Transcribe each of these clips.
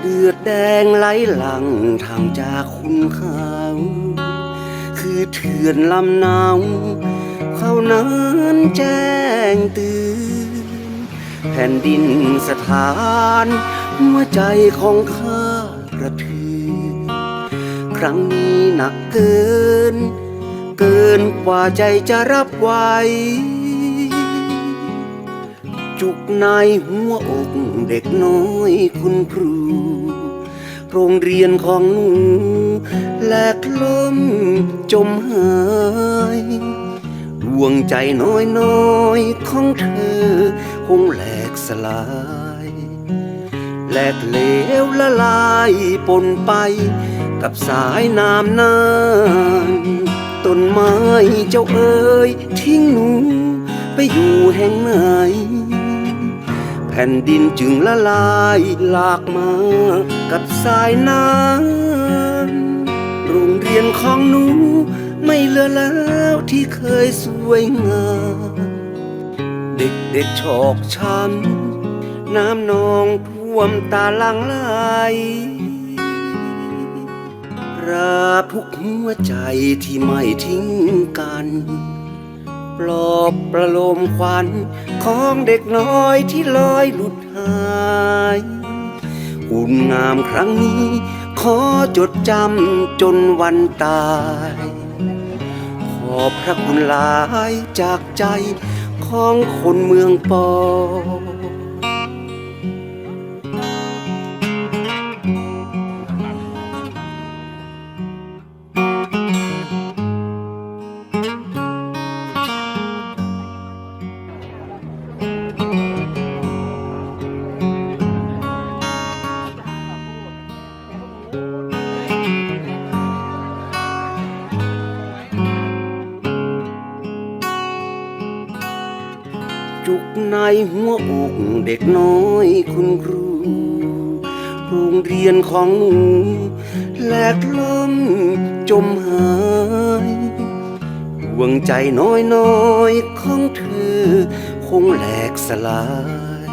เดือดแดงไหลหลังทางจากคุณเขาคือเถื่อนลำนาวเขานั้นแจ้งเตือน ผ่นดินสถาน หัวใจของข้ากระเทือนครั้งนี้หนักเกิน เกินกว่าใจจะรับไหวจุกในหัวอกเด็กน้อยคุณครู โรงเรียนของหนูแหลกล้มจมหายดวงใจน้อยน้อยๆของเธอคงแหลก สลาย แหลกเหลวละลายปนไปกับสายน้ำนานต้นไม้เจ้าเอ๋ยทิ้งหนูไปอยู่แห่งไหน แผ่นดินจึงละลายหลากมากับสายน้ำโรงเรียนของหนูไม่เหลือแล้วที่เคยสวยงาม เด็กๆชอกช้ำน้ำนองท่วมตาลังไหลราบทุกหัวใจที่ไม่ทิ้งกันปลอบประโลมควันของเด็กน้อยที่ลอยหลุดหายคุณงามครั้งนี้ ขอจดจำจนวันตาย ขอบพระคุณหลายจากใจ ของคนเมืองปอ จุกในหัวอกเด็กน้อยคุณครู โรงเรียนของหนูแหลกล้มจมหายดวงใจน้อยน้อยของเธอ คงแหลกสลาย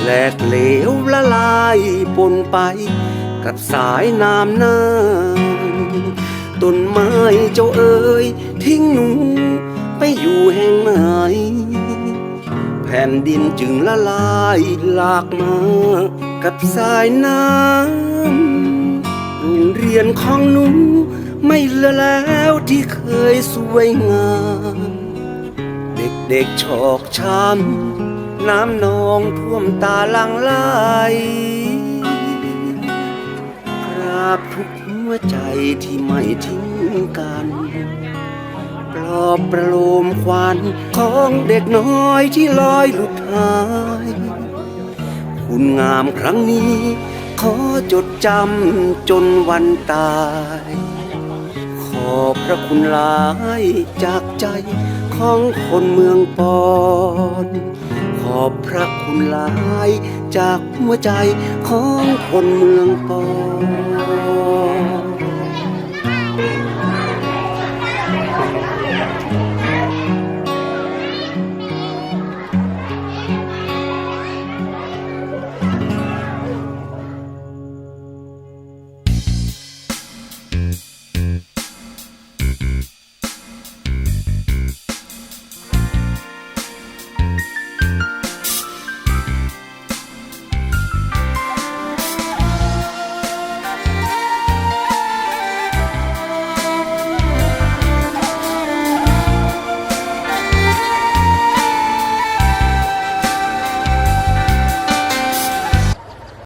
แหลกเหลวละลายปนไปกับสายน้ำน้ำต้นไม้เจ้าเอ๋ยทิ้งหนูไปอยู่แห่งไหน แผ่นดินจึงละลายหลากมากับสายน้ำโรงเรียนของหนูไม่ลือแล้วที่เคยสวยงาม เด็กๆชอกช้ำน้ำนองท่วมตาลังไหลกราบทุกหัวใจที่ไม่ทิ้งกัน ปลอบประโลมควันของเด็กน้อยที่ลอยหลุดหาย คุณงามครั้งนี้ ขอจดจำจนวันตาย ขอบพระคุณหลายจากใจของคนเมืองปอนขอบพระคุณหลายจากหัวใจของคนเมืองปอน